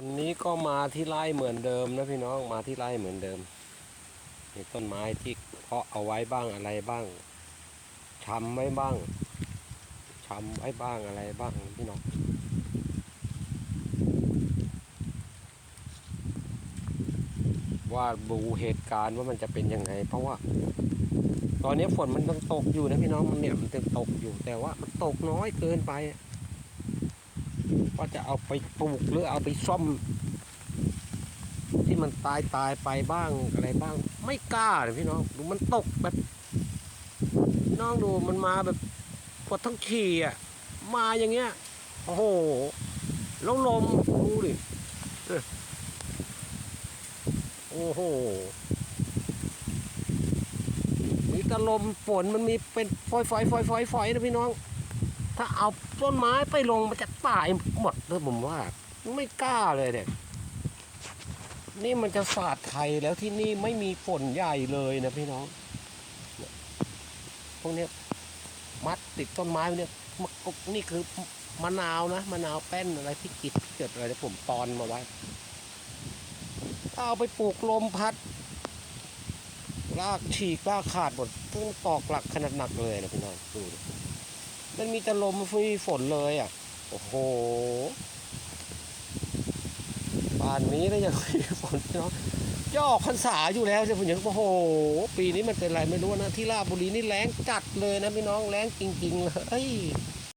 วันนี้ก็มาที่ไร่เหมือนเดิมนะพี่น้องมาที่ไร่เหมือนเดิมมีต้นไม้ที่เพาะเอาไว้บ้างอะไรบ้างชำไว้บ้างชำไว้บ้างอะไรบ้างพี่น้องว่าดูเหตุการณ์ว่ามันจะเป็นยังไง เพราะว่า ตอนนี้ฝนมันต้องตกอยู่นะพี่น้องมันเนี่ยมันจะตกอยู่ แต่ว่ามันตกน้อยเกินไป ว่าจะเอาไปปลูกหรือเอาไปซ่อม ที่มันตายตายไปบ้างอะไรบ้าง ไม่กล้าเลยพี่น้องดูมันตกแบบน้องดูมันมาแบบกดทั้งขี่อะ มาอย่างเงี้ยโอ้โหแล้วลมดูดิโอ้โหมีแตะลมฝนมันมีเป็นฟอยฟอยฟอยฟอยฟอยนะพี่น้อง ถ้าเอาต้นไม้ไปลงมันจะตายหมดเลยผมว่า ไม่กล้าเลยเนี่ยนี่มันจะศาสตร์ไทยแล้วที่นี่ไม่มีฝนใหญ่เลยนะพี่น้อง พวกนี้มัดติดต้นไม้ไว้เนี่ยมะกกนี่คือมะนาวนะมะนาวแป้นอะไรที่กิดเกิดอะไรผมตอนมาไว้ถ้าเอาไปปลูกลมพัดรากฉีกรากขาดหมดต้องตอกหลักขนาดหนักเลยนะพี่น้องดูดิ มันมีแต่ลมไม่มีฝนเลยอะ โอ้โหป่านนี้แล้วยังไม่มีฝนเนาะจะออกพรรษาอยู่แล้วใช่ผมยังโอ้โห ปีนี้มันเป็นไรไม่รู้นะที่ราชบุรีนี่แรงจัดเลยนะพี่น้องแรงจริงๆเลย